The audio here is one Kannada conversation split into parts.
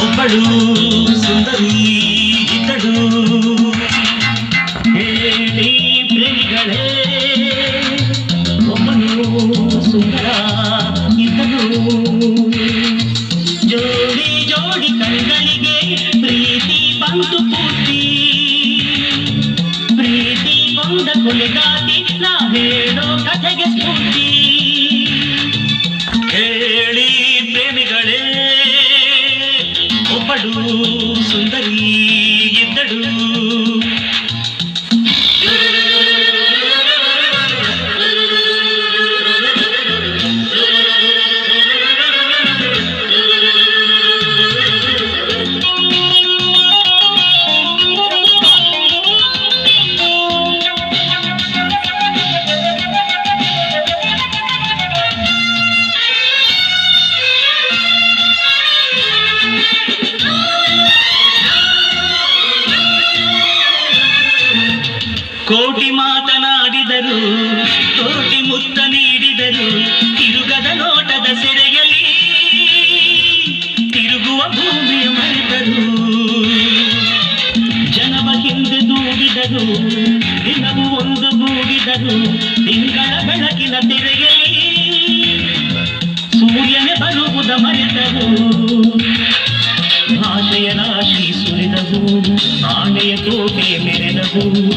ಒಬ್ಬಳು ಸುಂದರಿ ಇದ್ದಳು ಹೇಳಿ ಪ್ರೇಮಿಗಳೇ ಒಬ್ಬನು ಸುಂದರ ಇದ್ದನು ಜೋಡಿ ಜೋಡಿ ಕಣ್ಗಳಿಗೆ నాడు ಸೆರೆಯಲ್ಲಿ ತಿರುಗುವ ಭೂಮಿಯ ಮರೆತರು. ಜನವ ಹಿಂದೆ ದೂಗಿದರು, ದಿನವೂ ಒಂದು ಗೂಡಿದರು ತಿಂಗಳ ಬೆಳಕಿನ ತೆರೆಯಲ್ಲಿ ಸೂರ್ಯನೇ ಬರುವುದ ಮರೆತರು. ಭಾಷೆಯ ರಾಶಿ ಸುರಿದವು, ಆನೆಯ ಕೋಟೆ ಮೆರೆದವು.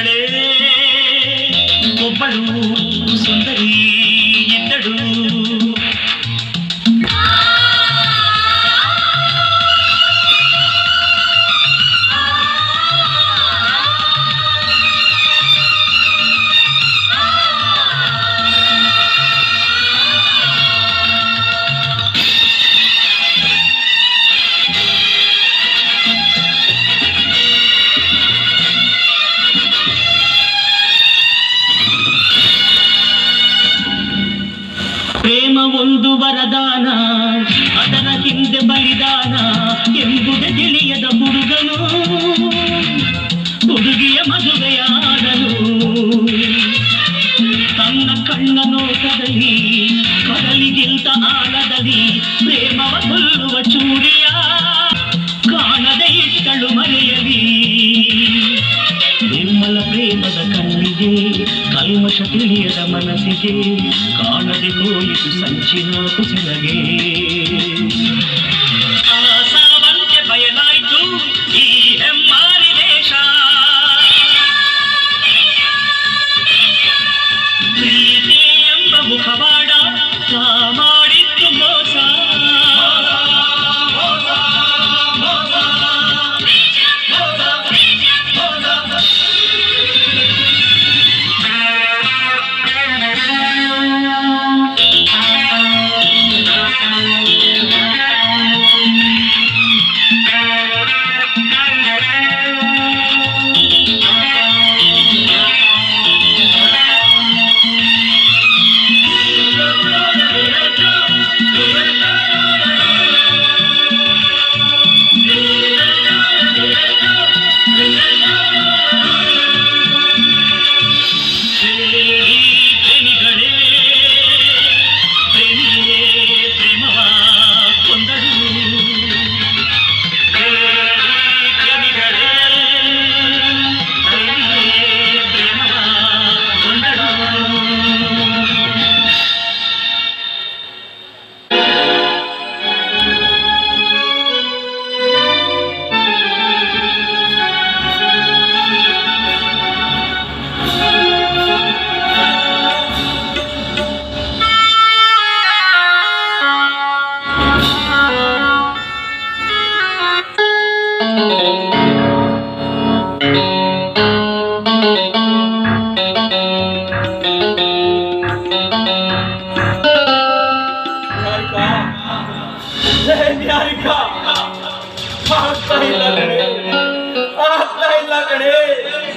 ಪ್ರೇಮಿಗಳೇ ಒಬ್ಬಳು ಸುಂದರಿ ಇದ್ದಳು ವರದಾನ ಅದರ ಹಿಂದೆ ಬಲಿದಾನ ಎಂಬುದೇ ತಿಳಿಯದ ಹುಡುಗನು ಹುಡುಗಿಯ ಮದುವೆಯಾದನು ತನ್ನ ಕಣ್ಣ ನೋಟದಲ್ಲಿ ಕಡಲಿಗಿಂತ ಆಳದಲ್ಲಿ ಪ್ರೇಮವ ಕೊಲ್ಲುವ ಚೂರಿಯ ಕಾಣದೆ ಇಟ್ಟಳು ಮರೆಯಲಿ ನಿರ್ಮಲ ಪ್ರೇಮದ ಕಣ್ಣಿಗೆ ಕಲ್ಮಶ ತಿಳಿಯದ ಮನಸ್ಸಿಗೆ ಕಾಣದೆ ಹೋಯಿತು ಸಂಚಿನ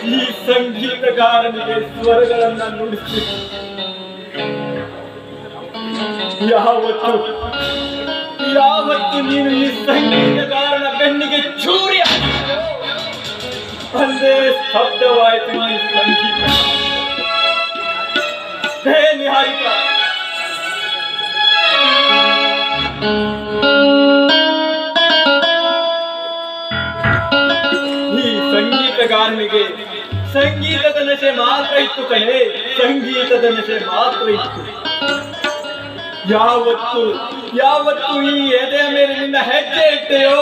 ಈ ಸಂಗೀತಗಾರನಿಗೆ ಸ್ವರಗಳನ್ನ ನುಡಿಸಿ ಯಾವತ್ತು ಯಾವತ್ತು ನೀನು ಈ ಸಂಗೀತಗಾರನ ಬೆನ್ನಿಗೆ ಚೂರಿ ಹಾಕಿದೆಯೋ, ಅಂದೇ ಸ್ತಬ್ಧವಾಯಿತು ಈ ಸಂಗೀತ. ಹೇ ನಿಹಾರಿಕಾ. ಈ ಸಂಗೀತಗಾರನಿಗೆ ಸಂಗೀತದ ನಶೆ ಮಾತ್ರ ಇತ್ತು ಕಣೆ, ಸಂಗೀತದ ನಶೆ ಮಾತ್ರ ಇತ್ತು. ಯಾವತ್ತು ಯಾವತ್ತು ಈ ಎದೆಯ ಮೇಲೆ ನಿನ್ನ ಹೆಜ್ಜೆ ಇಟ್ಟೆಯೋ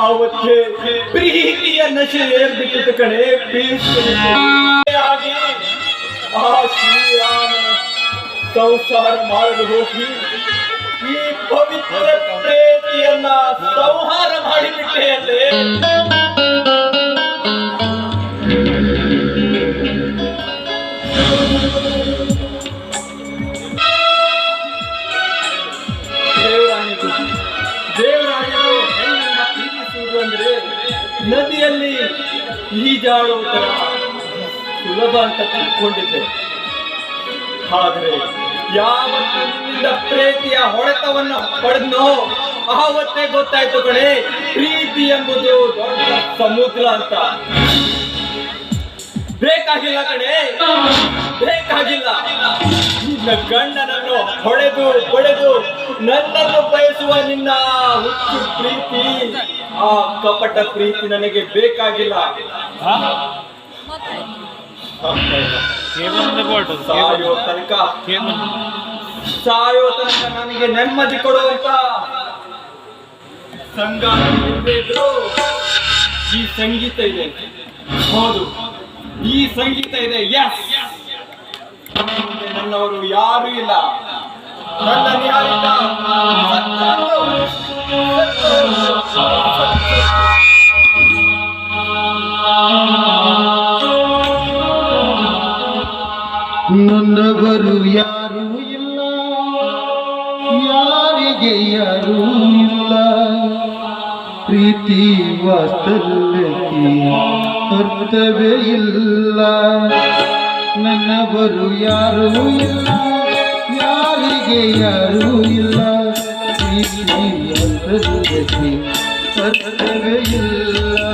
ಆವತ್ತೇ ಪ್ರೀತಿಯ ನಶೆ ಏರ್ಬಿಟ್ಟಿತ್ತು ಕಡೆ ಆಗಿ ಆ ಶ್ರೀರಾಮನ ಸಂಸಾರ ಮಾಡಲು ಹೋಗಿ ಈ ಪವಿತ್ರ ಪ್ರೀತಿಯನ್ನ ಸಂಹಾರ ಮಾಡಿಬಿಟ್ಟೆಯಲ್ಲೇ ದೇವರಾಣಿಗೂ ನದಿಯಲ್ಲಿ ಈಜಾಡುವ ಸುಲಭ ಅಂತ ತಿಳ್ಕೊಂಡಿದ್ದೆ. ಆದರೆ ನಿನ್ನಿಂದ ಪ್ರೀತಿಯ ಹೊಡೆತವನ್ನು ಪಡೆದ್ನೋ, ಆವತ್ತೇ ಗೊತ್ತಾಯ್ತು ಕಣೆ, ಪ್ರೀತಿ ಎಂಬುದು ದೊಡ್ಡ ಸಮುದ್ರ ಅಂತ. ಬೇಕಾಗಿಲ್ಲ ಕಣೆ, ಬೇಕಾಗಿಲ್ಲ. ಗಂಡನನ್ನು ಹೊಡೆದು ಹೊಡೆದು ನನ್ನನ್ನು ಬಯಸುವ ನಿನ್ನ ಹುಚ್ಚು ಪ್ರೀತಿ ಆ ಕಪಟ ಪ್ರೀತಿ ನನಗೆ ಬೇಕಾಗಿಲ್ಲ. ಸಾಯೋ ತನಕ. ಸಾಯೋ ತನಕ ನನಗೆ ನೆಮ್ಮದಿ ಕೊಡುವಂತ ಸಂಗಾತಿ ಈ ಸಂಗೀತ ಇದೆ. ಹೌದು. ಈ ಸಂಗೀತ ಇದೆ. ಎಸ್ ನನ್ನವರು ಯಾರು ಇಲ್ಲ. ನನ್ನವರು ಯಾರೂ ಇಲ್ಲ ಯಾರಿಗೆ ಯಾರೂ ಇಲ್ಲ ಪ್ರೀತಿ ವಾತ್ಸಲ್ಯಕ್ಕೆ ಅರ್ಥವೇ ಇಲ್ಲ ನನ್ನವರು ಯಾರೂ ಇಲ್ಲ ಯಾರಿಗೆ ಯಾರೂ ಇಲ್ಲ. ಅರ್ಥವೇ ಇಲ್ಲ.